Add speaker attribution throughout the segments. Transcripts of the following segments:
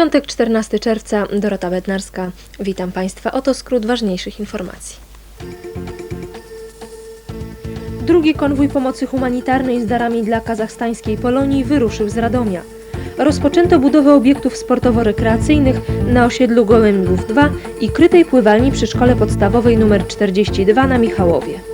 Speaker 1: Piątek, 14 czerwca, Dorota Bednarska. Witam Państwa. Oto skrót ważniejszych informacji. Drugi konwój pomocy humanitarnej z darami dla kazachstańskiej Polonii wyruszył z Radomia. Rozpoczęto budowę obiektów sportowo-rekreacyjnych na osiedlu Gołębiów 2 i krytej pływalni przy szkole podstawowej nr 42 na Michałowie.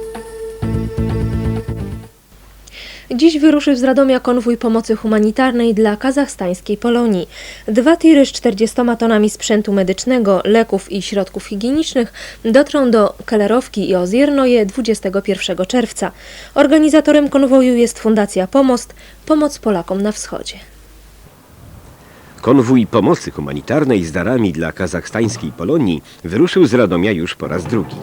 Speaker 1: Dziś wyruszył z Radomia konwój pomocy humanitarnej dla kazachstańskiej Polonii. Dwa tiry z 40 tonami sprzętu medycznego, leków i środków higienicznych dotrą do Kellerowki i Oziernoje 21 czerwca. Organizatorem konwoju jest Fundacja Pomost, Pomoc Polakom na Wschodzie.
Speaker 2: Konwój pomocy humanitarnej z darami dla kazachstańskiej Polonii wyruszył z Radomia już po raz drugi.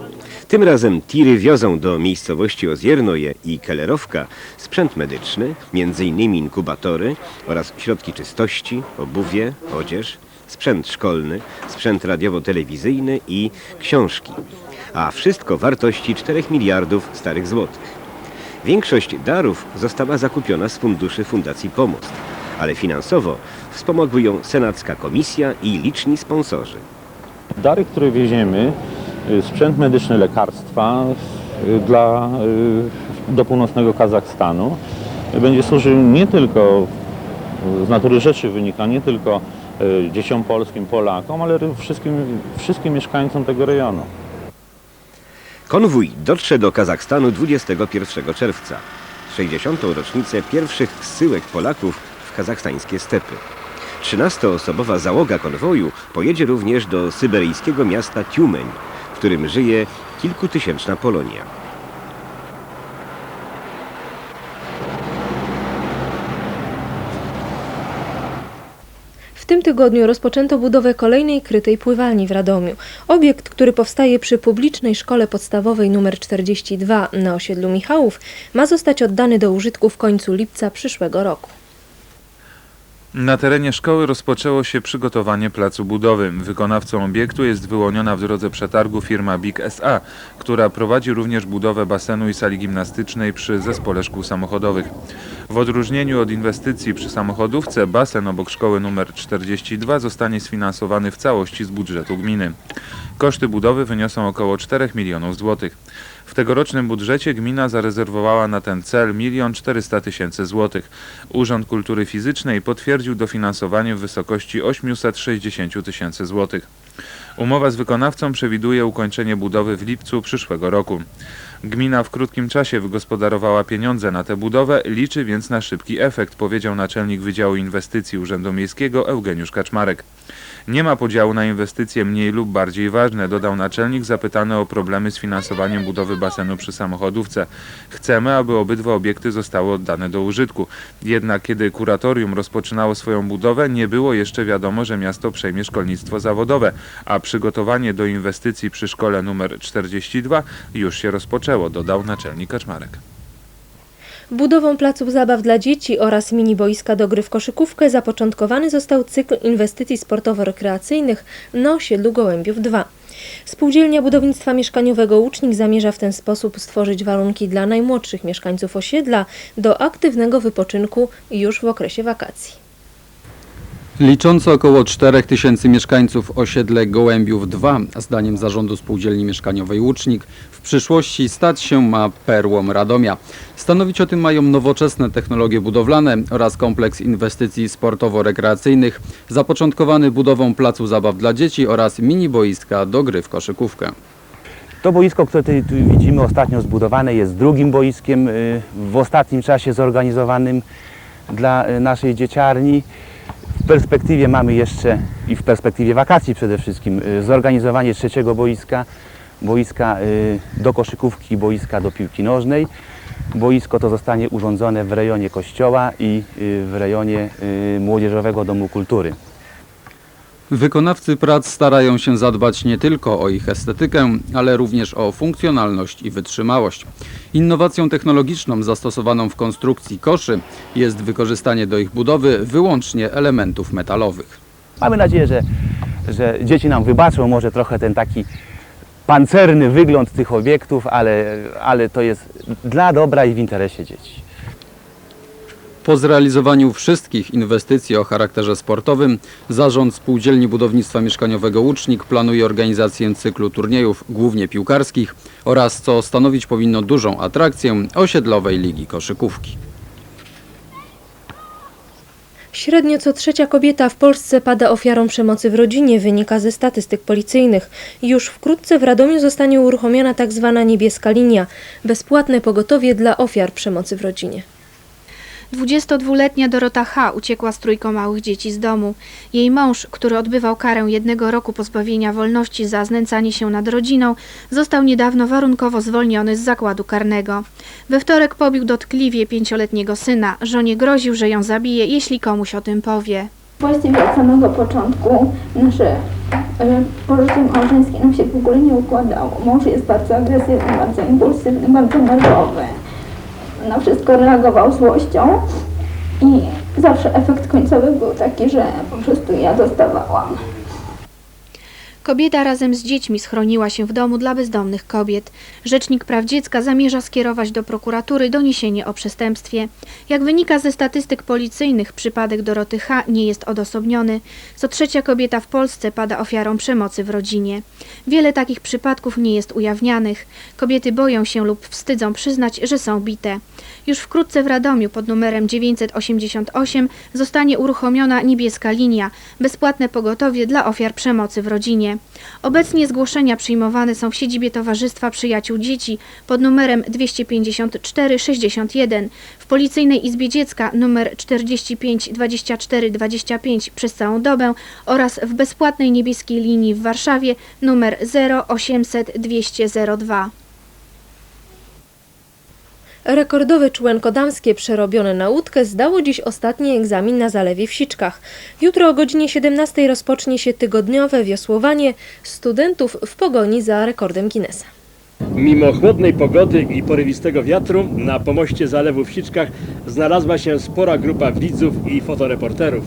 Speaker 2: Tym razem tiry wiozą do miejscowości Oziernoje i Kellerowka sprzęt medyczny, m.in. inkubatory oraz środki czystości, obuwie, odzież, sprzęt szkolny, sprzęt radiowo-telewizyjny i książki. A wszystko wartości 4 miliardów starych złotych. Większość darów została zakupiona z funduszy Fundacji Pomost, ale finansowo wspomogły ją Senacka Komisja i liczni sponsorzy.
Speaker 3: Dary, które wieziemy, sprzęt medyczny, lekarstwa y, dla, y, do północnego Kazachstanu y, będzie służył nie tylko, y, z natury rzeczy wynika, nie tylko y, dzieciom polskim, Polakom, ale wszystkim, wszystkim mieszkańcom tego rejonu.
Speaker 2: Konwój dotrze do Kazachstanu 21 czerwca, 60. rocznicę pierwszych zsyłek Polaków w kazachstańskie stepy. 13-osobowa załoga konwoju pojedzie również do syberyjskiego miasta Tiumeń, którym żyje kilkutysięczna Polonia.
Speaker 1: W tym tygodniu rozpoczęto budowę kolejnej krytej pływalni w Radomiu. Obiekt, który powstaje przy publicznej szkole podstawowej nr 42 na osiedlu Michałów, ma zostać oddany do użytku w końcu lipca przyszłego roku.
Speaker 4: Na terenie szkoły rozpoczęło się przygotowanie placu budowy. Wykonawcą obiektu jest wyłoniona w drodze przetargu firma Big SA, która prowadzi również budowę basenu i sali gimnastycznej przy zespole szkół samochodowych. W odróżnieniu od inwestycji przy samochodówce, basen obok szkoły nr 42 zostanie sfinansowany w całości z budżetu gminy. Koszty budowy wyniosą około 4 milionów złotych. W tegorocznym budżecie gmina zarezerwowała na ten cel 1 400 tysięcy złotych. Urząd Kultury Fizycznej potwierdził dofinansowanie w wysokości 860 tysięcy złotych. Umowa z wykonawcą przewiduje ukończenie budowy w lipcu przyszłego roku. Gmina w krótkim czasie wygospodarowała pieniądze na tę budowę, liczy więc na szybki efekt, powiedział naczelnik Wydziału Inwestycji Urzędu Miejskiego Eugeniusz Kaczmarek. Nie ma podziału na inwestycje mniej lub bardziej ważne, dodał naczelnik zapytany o problemy z finansowaniem budowy basenu przy samochodówce. Chcemy, aby obydwa obiekty zostały oddane do użytku. Jednak kiedy kuratorium rozpoczynało swoją budowę, nie było jeszcze wiadomo, że miasto przejmie szkolnictwo zawodowe, a przygotowanie do inwestycji przy szkole numer 42 już się rozpoczęło, dodał naczelnik Kaczmarek.
Speaker 1: Budową placów zabaw dla dzieci oraz mini boiska do gry w koszykówkę zapoczątkowany został cykl inwestycji sportowo-rekreacyjnych na osiedlu Gołębiów 2. Spółdzielnia Budownictwa Mieszkaniowego Łucznik zamierza w ten sposób stworzyć warunki dla najmłodszych mieszkańców osiedla do aktywnego wypoczynku już w okresie wakacji.
Speaker 5: Liczące około 4 tysięcy mieszkańców osiedle Gołębiów 2, zdaniem zarządu spółdzielni mieszkaniowej Łucznik, w przyszłości stać się ma perłą Radomia. Stanowić o tym mają nowoczesne technologie budowlane oraz kompleks inwestycji sportowo-rekreacyjnych, zapoczątkowany budową placu zabaw dla dzieci oraz mini boiska do gry w koszykówkę.
Speaker 6: To boisko, które tutaj tu widzimy ostatnio zbudowane jest drugim boiskiem y, w ostatnim czasie zorganizowanym dla y, naszej dzieciarni. W perspektywie mamy jeszcze i w perspektywie wakacji przede wszystkim y, zorganizowanie trzeciego boiska, boiska y, do koszykówki, boiska do piłki nożnej. Boisko to zostanie urządzone w rejonie kościoła i y, w rejonie Młodzieżowego Domu Kultury.
Speaker 5: Wykonawcy prac starają się zadbać nie tylko o ich estetykę, ale również o funkcjonalność i wytrzymałość. Innowacją technologiczną zastosowaną w konstrukcji koszy jest wykorzystanie do ich budowy wyłącznie elementów metalowych.
Speaker 6: Mamy nadzieję, że, że dzieci nam wybaczą może trochę ten taki pancerny wygląd tych obiektów, ale, ale to jest dla dobra i w interesie dzieci.
Speaker 5: Po zrealizowaniu wszystkich inwestycji o charakterze sportowym, Zarząd Spółdzielni Budownictwa Mieszkaniowego Łucznik planuje organizację cyklu turniejów, głównie piłkarskich, oraz co stanowić powinno dużą atrakcję osiedlowej ligi koszykówki.
Speaker 1: Średnio co trzecia kobieta w Polsce pada ofiarą przemocy w rodzinie, wynika ze statystyk policyjnych. Już wkrótce w Radomiu zostanie uruchomiona tzw. niebieska linia, bezpłatne pogotowie dla ofiar przemocy w rodzinie.
Speaker 7: 22-letnia Dorota H. uciekła z trójką małych dzieci z domu. Jej mąż, który odbywał karę jednego roku pozbawienia wolności za znęcanie się nad rodziną, został niedawno warunkowo zwolniony z zakładu karnego. We wtorek pobił dotkliwie pięcioletniego syna. Żonie groził, że ją zabije, jeśli komuś o tym powie.
Speaker 8: Właściwie od samego początku nasze e, pożycie małżeńskie nam się w ogóle nie układało. Mąż jest bardzo agresywny, bardzo impulsywny, bardzo nerwowy. Na wszystko reagował złością i zawsze efekt końcowy był taki, że po prostu ja dostawałam.
Speaker 7: Kobieta razem z dziećmi schroniła się w domu dla bezdomnych kobiet. Rzecznik Praw Dziecka zamierza skierować do prokuratury doniesienie o przestępstwie. Jak wynika ze statystyk policyjnych, przypadek Doroty H. nie jest odosobniony. Co trzecia kobieta w Polsce pada ofiarą przemocy w rodzinie. Wiele takich przypadków nie jest ujawnianych. Kobiety boją się lub wstydzą przyznać, że są bite. Już wkrótce w Radomiu pod numerem 988 zostanie uruchomiona niebieska linia, bezpłatne pogotowie dla ofiar przemocy w rodzinie. Obecnie zgłoszenia przyjmowane są w siedzibie Towarzystwa Przyjaciół Dzieci pod numerem 25461, w Policyjnej Izbie Dziecka numer 45 24 25 przez całą dobę oraz w bezpłatnej niebieskiej linii w Warszawie numer 0800 200 02.
Speaker 1: Rekordowe człenko damskie przerobione na łódkę zdało dziś ostatni egzamin na zalewie w Siczkach. Jutro o godzinie 17 rozpocznie się tygodniowe wiosłowanie studentów w pogoni za rekordem Guinnessa.
Speaker 9: Mimo chłodnej pogody i porywistego wiatru na pomoście zalewu w Siczkach znalazła się spora grupa widzów i fotoreporterów.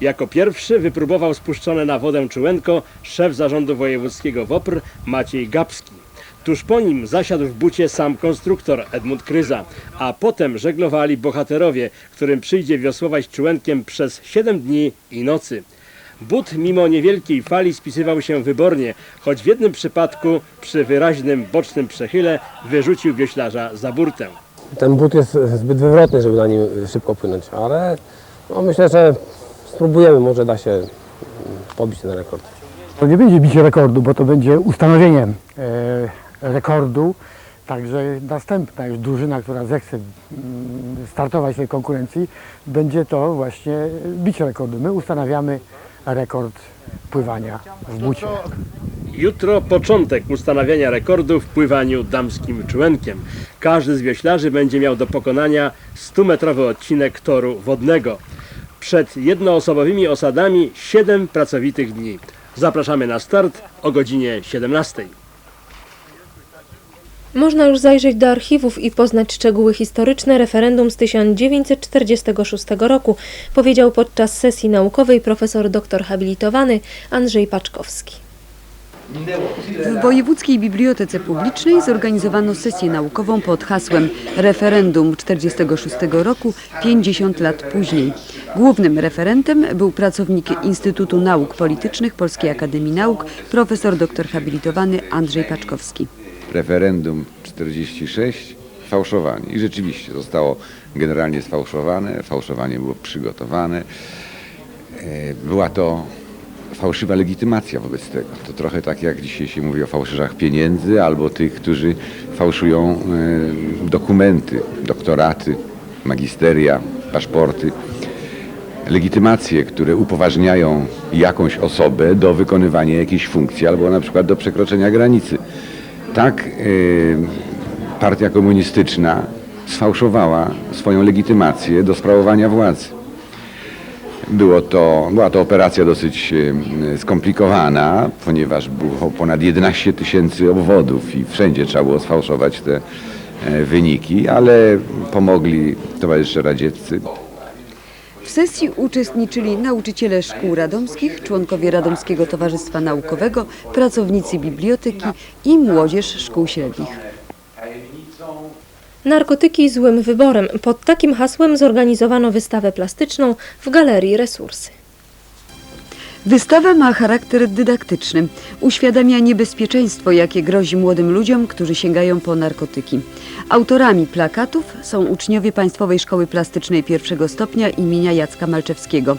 Speaker 9: Jako pierwszy wypróbował spuszczone na wodę czułenko szef zarządu wojewódzkiego WOPR Maciej Gapski. Tuż po nim zasiadł w bucie sam konstruktor Edmund Kryza, a potem żeglowali bohaterowie, którym przyjdzie wiosłować czułenkiem przez 7 dni i nocy. But mimo niewielkiej fali spisywał się wybornie, choć w jednym przypadku przy wyraźnym bocznym przechyle wyrzucił wioślarza za burtę.
Speaker 10: Ten but jest zbyt wywrotny, żeby na nim szybko płynąć, ale no myślę, że spróbujemy, może da się pobić ten rekord.
Speaker 11: To nie będzie bicie rekordu, bo to będzie ustanowienie e, rekordu. Także następna już drużyna, która zechce mm, startować w tej konkurencji, będzie to właśnie bicie rekordu. My ustanawiamy rekord pływania w bucie.
Speaker 9: Jutro początek ustanawiania rekordu w pływaniu damskim czułenkiem. Każdy z wioślarzy będzie miał do pokonania 100-metrowy odcinek toru wodnego. Przed jednoosobowymi osadami 7 pracowitych dni. Zapraszamy na start o godzinie 17.
Speaker 1: Można już zajrzeć do archiwów i poznać szczegóły historyczne referendum z 1946 roku, powiedział podczas sesji naukowej profesor doktor habilitowany Andrzej Paczkowski.
Speaker 12: W Wojewódzkiej Bibliotece Publicznej zorganizowano sesję naukową pod hasłem Referendum 46 roku 50 lat później. Głównym referentem był pracownik Instytutu Nauk Politycznych Polskiej Akademii Nauk, profesor dr habilitowany Andrzej Paczkowski.
Speaker 13: Referendum 46 fałszowanie. I rzeczywiście zostało generalnie sfałszowane, fałszowanie było przygotowane. E, Była to fałszywa legitymacja wobec tego. To trochę tak jak dzisiaj się mówi o fałszerzach pieniędzy albo tych, którzy fałszują e, dokumenty, doktoraty, magisteria, paszporty. Legitymacje, które upoważniają jakąś osobę do wykonywania jakiejś funkcji albo na przykład do przekroczenia granicy. Tak y, partia komunistyczna sfałszowała swoją legitymację do sprawowania władzy. Było to, była to operacja dosyć y, skomplikowana, ponieważ było ponad 11 tysięcy obwodów i wszędzie trzeba było sfałszować te e, wyniki, ale pomogli towarzysze radzieccy.
Speaker 12: Sesji uczestniczyli nauczyciele szkół radomskich, członkowie Radomskiego Towarzystwa Naukowego, pracownicy biblioteki i młodzież szkół średnich.
Speaker 1: Narkotyki złym wyborem. Pod takim hasłem zorganizowano wystawę plastyczną w Galerii Resursy.
Speaker 12: Wystawa ma charakter dydaktyczny. Uświadamia niebezpieczeństwo, jakie grozi młodym ludziom, którzy sięgają po narkotyki. Autorami plakatów są uczniowie Państwowej Szkoły Plastycznej pierwszego stopnia imienia Jacka Malczewskiego.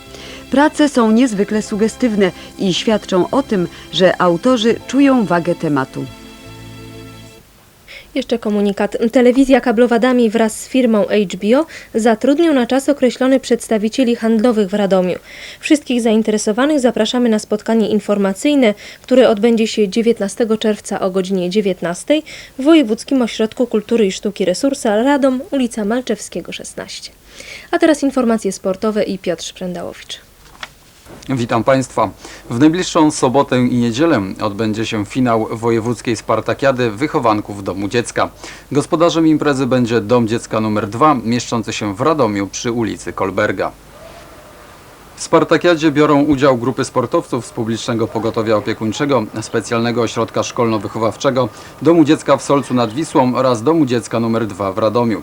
Speaker 12: Prace są niezwykle sugestywne i świadczą o tym, że autorzy czują wagę tematu.
Speaker 1: Jeszcze komunikat. Telewizja kablowa Dami wraz z firmą HBO zatrudnią na czas określony przedstawicieli handlowych w Radomiu. Wszystkich zainteresowanych zapraszamy na spotkanie informacyjne, które odbędzie się 19 czerwca o godzinie 19 w Wojewódzkim Ośrodku Kultury i Sztuki Resursa Radom, ulica Malczewskiego 16. A teraz informacje sportowe i Piotr Szprendałowicz.
Speaker 5: Witam Państwa. W najbliższą sobotę i niedzielę odbędzie się finał wojewódzkiej Spartakiady wychowanków Domu Dziecka. Gospodarzem imprezy będzie Dom Dziecka nr 2, mieszczący się w Radomiu przy ulicy Kolberga. W Spartakiadzie biorą udział grupy sportowców z Publicznego Pogotowia Opiekuńczego, Specjalnego Ośrodka Szkolno-Wychowawczego, Domu Dziecka w Solcu nad Wisłą oraz Domu Dziecka nr 2 w Radomiu.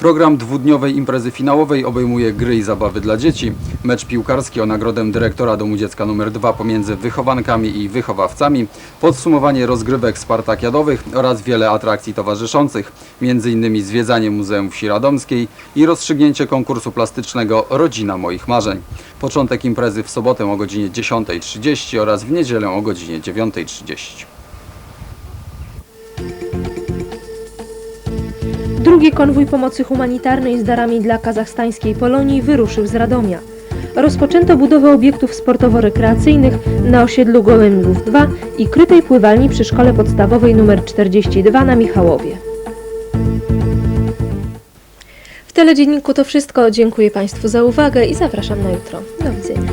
Speaker 5: Program dwudniowej imprezy finałowej obejmuje gry i zabawy dla dzieci, mecz piłkarski o nagrodę dyrektora Domu Dziecka nr 2 pomiędzy wychowankami i wychowawcami, podsumowanie rozgrywek spartakiadowych oraz wiele atrakcji towarzyszących, m.in. zwiedzanie Muzeum Wsi Radomskiej i rozstrzygnięcie konkursu plastycznego Rodzina Moich Marzeń. Początek imprezy w sobotę o godzinie 10.30 oraz w niedzielę o godzinie 9.30.
Speaker 1: Drugi konwój pomocy humanitarnej z darami dla kazachstańskiej Polonii wyruszył z Radomia. Rozpoczęto budowę obiektów sportowo-rekreacyjnych na osiedlu Gołębiów 2 i krytej pływalni przy szkole podstawowej nr 42 na Michałowie. W teledzienniku to wszystko. Dziękuję Państwu za uwagę i zapraszam na jutro. Do widzenia.